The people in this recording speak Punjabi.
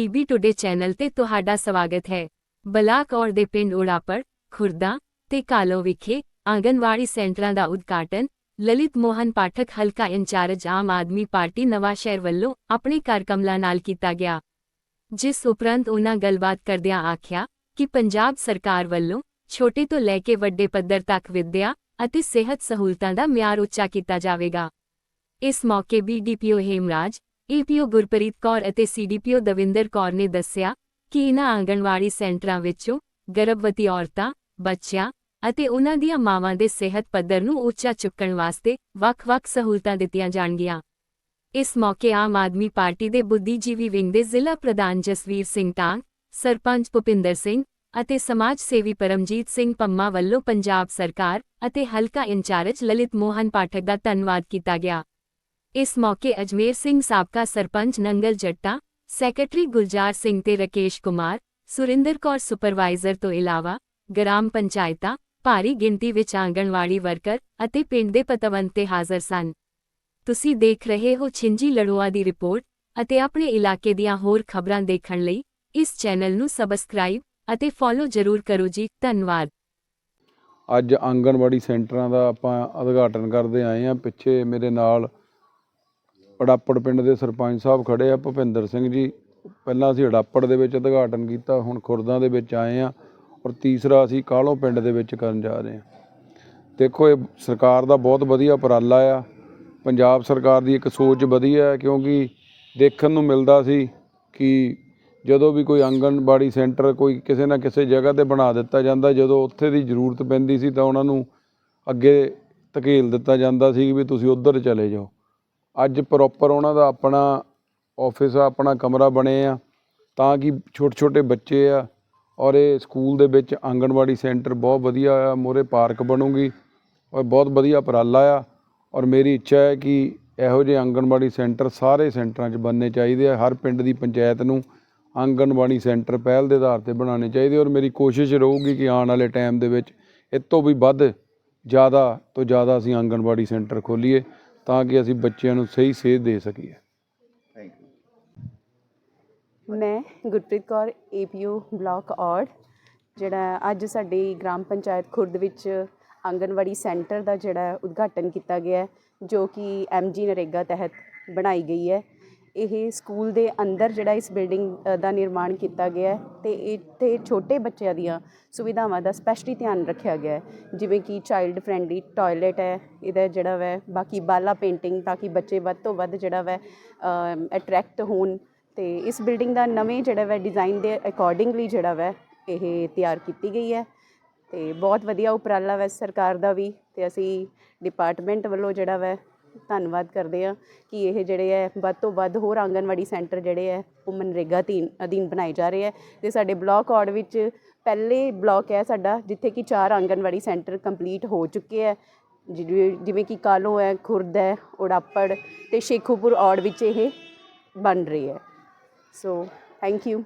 ਪੀਬੀ ਟੁਡੇ ਚੈਨਲ ਤੇ ਤੁਹਾਡਾ ਸਵਾਗਤ ਹੈ। ਬਲਾਕ ਔਰ ਦੇ ਪਿੰਡ ਉੜਾਪੜ, ਖੁਰਦਾ ਤੇ ਕਾਲੋ ਵਿਖੇ ਆਂਗਨਵਾੜੀ ਸੈਂਟਰਾਂ ਦਾ ਉਦਘਾਟਨ, ਲਲਿਤ ਮੋਹਨ ਪਾਠਕ ਹਲਕਾ ਇੰਚਾਰਜ ਆਮ ਆਦਮੀ ਪਾਰਟੀ ਨਵਾਂ ਸ਼ਹਿਰ ਵੱਲੋਂ ਆਪਣੇ ਕਾਰਕਮਲਾ ਨਾਲ ਕੀਤਾ ਗਿਆ। ਜਿਸ ਉਪਰੰਤ ਉਹਨਾਂ ਗੱਲਬਾਤ ਕਰਦਿਆਂ ਆਖਿਆ ਕਿ ਪੰਜਾਬ ਸਰਕਾਰ ਵੱਲੋਂ ਛੋਟੇ ਤੋਂ ਲੈ ਕੇ ਵੱਡੇ ਪੱਧਰ ਤੱਕ ਵਿਦਿਆ ਅਤੇ ਸਿਹਤ ਸਹੂਲਤਾਂ ਦਾ ਮਿਆਰ ਉੱਚਾ ਕੀਤਾ ਜਾਵੇਗਾ। ਇਸ ਮੌਕੇ ਬੀਡੀਪੀਓ ਹੇਮਰਾਜ ਏਪੀਓ ਗੁਰਪ੍ਰੀਤ ਕੌਰ ਅਤੇ ਸੀਡੀਪੀਓ ਦਵਿੰਦਰ ਕੌਰ ਨੇ ਦੱਸਿਆ ਕਿ ਇਨ੍ਹਾਂ ਆਂਗਣਵਾੜੀ ਸੈਂਟਰਾਂ ਵਿੱਚੋਂ ਗਰਭਵਤੀ ਔਰਤਾਂ, ਬੱਚਿਆਂ ਅਤੇ ਉਨ੍ਹਾਂ ਦੀਆਂ ਮਾਵਾਂ ਦੇ ਸਿਹਤ ਪੱਧਰ ਨੂੰ ਉੱਚਾ ਚੁੱਕਣ ਵਾਸਤੇ ਵੱਖ-ਵੱਖ ਸਹੂਲਤਾਂ ਦਿੱਤੀਆਂ ਜਾਣਗੀਆਂ। ਇਸ ਮੌਕੇ ਆਮ ਆਦਮੀ ਪਾਰਟੀ ਦੇ ਬੁੱਧੀਜੀਵੀ ਵਿੰਗ ਦੇ ਜ਼ਿਲ੍ਹਾ ਪ੍ਰਧਾਨ ਜਸਵੀਰ ਸਿੰਘ ਟਾਂਗ, ਸਰਪੰਚ ਭੁਪਿੰਦਰ ਸਿੰਘ ਅਤੇ ਸਮਾਜ ਸੇਵੀ ਪਰਮਜੀਤ ਸਿੰਘ ਪੰਮਾ ਵੱਲੋਂ ਪੰਜਾਬ ਸਰਕਾਰ ਅਤੇ ਹਲਕਾ ਇੰਚਾਰਜ ਲਲਿਤ ਮੋਹਨ ਪਾਠਕ ਦਾ ਧੰਨਵਾਦ ਕੀਤਾ ਗਿਆ। ਇਸ ਮੌਕੇ ਅਜਮੇਰ ਸਿੰਘ ਸਾਬਕਾ ਸਰਪੰਚ ਨੰਗਲ ਜੱਟਾ, ਸੈਕਟਰੀ ਗੁਲਜ਼ਾਰ ਸਿੰਘ ਤੇ ਰਕੇਸ਼ ਕੁਮਾਰ, ਸੁਰਿੰਦਰ ਕੌਰ ਸੁਪਰਵਾਈਜ਼ਰ ਤੋਂ ਇਲਾਵਾ ਗ੍ਰਾਮ ਪੰਚਾਇਤਾਂ, ਭਾਰੀ ਗਿਣਤੀ ਵਿੱਚ ਆਂਗਣਵਾੜੀ ਵਰਕਰ ਅਤੇ ਪਿੰਡ ਦੇ ਪਤਵੰਤੇ ਹਾਜ਼ਰ ਸਨ। ਤੁਸੀਂ ਦੇਖ ਰਹੇ ਹੋ ਛਿੰਜੀ ਲੜੋਆ ਦੀ ਰਿਪੋਰਟ ਅਤੇ ਆਪਣੇ ਇਲਾਕੇ ਦੀਆਂ ਹੋਰ ਖਬਰਾਂ ਦੇਖਣ ਲਈ ਇਸ ਚੈਨਲ ਨੂੰ ਸਬਸਕ੍ਰਾਈਬ ਅਤੇ ਫੋਲੋ ਜ਼ਰੂਰ ਕਰੋ ਜੀ, ਧੰਨਵਾਦ। ਅੱਜ ਆਂਗਣਵਾੜੀ ਸੈਂਟਰਾਂ ਦਾ ਆਪਾਂ ਉਦਘਾਟਨ ਕਰਦੇ ਆਏ ਆ ਪਿੱਛੇ ਮੇਰੇ ਨਾਲ ਅੜਾਪੜ ਪਿੰਡ ਦੇ ਸਰਪੰਚ ਸਾਹਿਬ ਖੜੇ ਆ, ਭੁਪਿੰਦਰ ਸਿੰਘ ਜੀ। ਪਹਿਲਾਂ ਅਸੀਂ ਅੜਾਪੜ ਦੇ ਵਿੱਚ ਉਦਘਾਟਨ ਕੀਤਾ, ਹੁਣ ਖੁਰਦਾਂ ਦੇ ਵਿੱਚ ਆਏ ਆ ਔਰ ਤੀਸਰਾ ਅਸੀਂ ਕਾਹਲੋਂ ਪਿੰਡ ਦੇ ਵਿੱਚ ਕਰਨ ਜਾ ਰਹੇ ਆ। ਦੇਖੋ, ਇਹ ਸਰਕਾਰ ਦਾ ਬਹੁਤ ਵਧੀਆ ਉਪਰਾਲਾ ਆ। ਪੰਜਾਬ ਸਰਕਾਰ ਦੀ ਇੱਕ ਸੋਚ ਵਧੀਆ ਹੈ, ਕਿਉਂਕਿ ਦੇਖਣ ਨੂੰ ਮਿਲਦਾ ਸੀ ਕਿ ਜਦੋਂ ਵੀ ਕੋਈ ਆਂਗਣਵਾੜੀ ਸੈਂਟਰ ਕੋਈ ਕਿਸੇ ਨਾ ਕਿਸੇ ਜਗ੍ਹਾ ਤੇ ਬਣਾ ਦਿੱਤਾ ਜਾਂਦਾ, ਜਦੋਂ ਉੱਥੇ ਦੀ ਜ਼ਰੂਰਤ ਪੈਂਦੀ ਸੀ ਤਾਂ ਉਹਨਾਂ ਨੂੰ ਅੱਗੇ ਧਕੇਲ ਦਿੱਤਾ ਜਾਂਦਾ ਸੀ ਵੀ ਤੁਸੀਂ ਉੱਧਰ ਚਲੇ ਜਾਓ। ਅੱਜ ਪ੍ਰੋਪਰ ਉਹਨਾਂ ਦਾ ਆਪਣਾ ਆਫਿਸ ਆ, ਆਪਣਾ ਕਮਰਾ ਬਣੇ ਆ, ਤਾਂ ਕਿ ਛੋਟੇ ਛੋਟੇ ਬੱਚੇ ਆ ਔਰ ਇਹ ਸਕੂਲ ਦੇ ਵਿੱਚ ਆਂਗਣਵਾੜੀ ਸੈਂਟਰ ਬਹੁਤ ਵਧੀਆ ਆ ਮੋਰੇ ਪਾਰਕ ਬਣੂਗੀ ਔਰ ਬਹੁਤ ਵਧੀਆ ਉਪਰਾਲਾ ਆ ਔਰ ਮੇਰੀ ਇੱਛਾ ਹੈ ਕਿ ਇਹੋ ਜਿਹੇ ਆਂਗਣਵਾੜੀ ਸੈਂਟਰ ਸਾਰੇ ਸੈਂਟਰਾਂ 'ਚ ਬਣਨੇ ਚਾਹੀਦੇ ਆ, ਹਰ ਪਿੰਡ ਦੀ ਪੰਚਾਇਤ ਨੂੰ ਆਂਗਣਵਾੜੀ ਸੈਂਟਰ ਪਹਿਲ ਦੇ ਆਧਾਰ ਤੇ ਬਣਾਉਣੇ ਚਾਹੀਦੇ ਔਰ ਮੇਰੀ ਕੋਸ਼ਿਸ਼ ਰਹੂਗੀ ਕਿ ਆਉਣ ਵਾਲੇ ਟਾਈਮ ਦੇ ਵਿੱਚ ਇਹ ਤੋਂ ਵੀ ਵੱਧ ਜ਼ਿਆਦਾ ਤੋਂ ਜ਼ਿਆਦਾ ਅਸੀਂ ਆਂਗਣਵਾੜੀ ਸੈਂਟਰ ਖੋਲੀਏ। ਤਾਂ ਕਿ ਅਸੀਂ ਬੱਚਿਆਂ ਨੂੰ ਸਹੀ ਸੇਧ ਦੇ ਸਕੀਏ। ਮੈਂ ਗੁਰਪ੍ਰੀਤ ਕੌਰ ਏਪੀਓ ਬਲਾਕ ਔੜ ਜਿਹੜਾ ਅੱਜ ਸਾਡੀ ਗ੍ਰਾਮ ਪੰਚਾਇਤ ਖੁਰਦ ਵਿੱਚ ਆਂਗਨਵਾੜੀ ਸੈਂਟਰ ਦਾ ਜਿਹੜਾ ਉਦਘਾਟਨ ਕੀਤਾ ਗਿਆ ਜੋ ਕਿ ਐਮਜੀ ਨਰੇਗਾ ਤਹਿਤ ਬਣਾਈ ਗਈ ਹੈ। ਇਹ ਸਕੂਲ ਦੇ ਅੰਦਰ ਜਿਹੜਾ ਇਸ ਬਿਲਡਿੰਗ ਦਾ ਨਿਰਮਾਣ ਕੀਤਾ ਗਿਆ ਹੈ ਤੇ ਇੱਥੇ ਛੋਟੇ ਬੱਚਿਆਂ ਦੀਆਂ ਸੁਵਿਧਾਵਾਂ ਦਾ ਸਪੈਸ਼ਲੀ ਧਿਆਨ ਰੱਖਿਆ ਗਿਆ ਹੈ। ਜਿਵੇਂ ਕਿ ਚਾਈਲਡ ਫ੍ਰੈਂਡਲੀ ਟਾਇਲਟ ਹੈ, ਇਹਦਾ ਜਿਹੜਾ ਵੈ, ਬਾਕੀ ਬਾਲਾ ਪੇਂਟਿੰਗ ਤਾਂ ਕਿ ਬੱਚੇ ਵੱਧ ਤੋਂ ਵੱਧ ਜਿਹੜਾ ਵੈ ਅਟਰੈਕਟ ਹੋਣ ਤੇ ਇਸ ਬਿਲਡਿੰਗ ਦਾ ਨਵੇਂ ਜਿਹੜਾ ਵੈ ਡਿਜ਼ਾਈਨ ਦੇ ਅਕੋਰਡਿੰਗਲੀ ਜਿਹੜਾ ਵੈ, ਇਹ ਤਿਆਰ ਕੀਤੀ ਗਈ ਹੈ ਤੇ ਬਹੁਤ ਵਧੀਆ ਉਪਰਾਲਾ ਵੈ ਸਰਕਾਰ ਦਾ ਵੀ ਤੇ ਅਸੀਂ ਡਿਪਾਰਟਮੈਂਟ ਵੱਲੋਂ ਜਿਹੜਾ ਵੈ ਧੰਨਵਾਦ ਕਰਦੇ ਆ ਕਿ ਇਹ ਜਿਹੜੇ ਹੈ, ਵੱਧ ਤੋਂ ਵੱਧ ਹੋਰ ਆਂਗਨਵਾੜੀ ਸੈਂਟਰ ਜਿਹੜੇ ਹੈ, ਉਹ ਮਨਰੇਗਾ ਅਧੀਨ ਅਧੀਨ ਬਣਾਏ ਜਾ ਰਹੇ ਹੈ ਤੇ ਸਾਡੇ ਬਲਾਕ ਔੜ ਵਿੱਚ ਪਹਿਲੇ ਬਲਾਕ ਹੈ ਸਾਡਾ, ਜਿੱਥੇ ਕਿ ਚਾਰ ਆਂਗਨਵਾੜੀ ਸੈਂਟਰ ਕੰਪਲੀਟ ਹੋ ਚੁੱਕੇ ਹੈ। ਜਿਵੇਂ ਜਿਵੇਂ ਕਿ ਕਾਲੋ ਹੈ, ਖੁਰਦ ਹੈ, ਉੜਾਪੜ ਤੇ ਸ਼ੇਖੂਪੁਰ ਔੜ ਵਿੱਚ ਇਹ ਬਣ ਰਹੀ ਹੈ। So thank you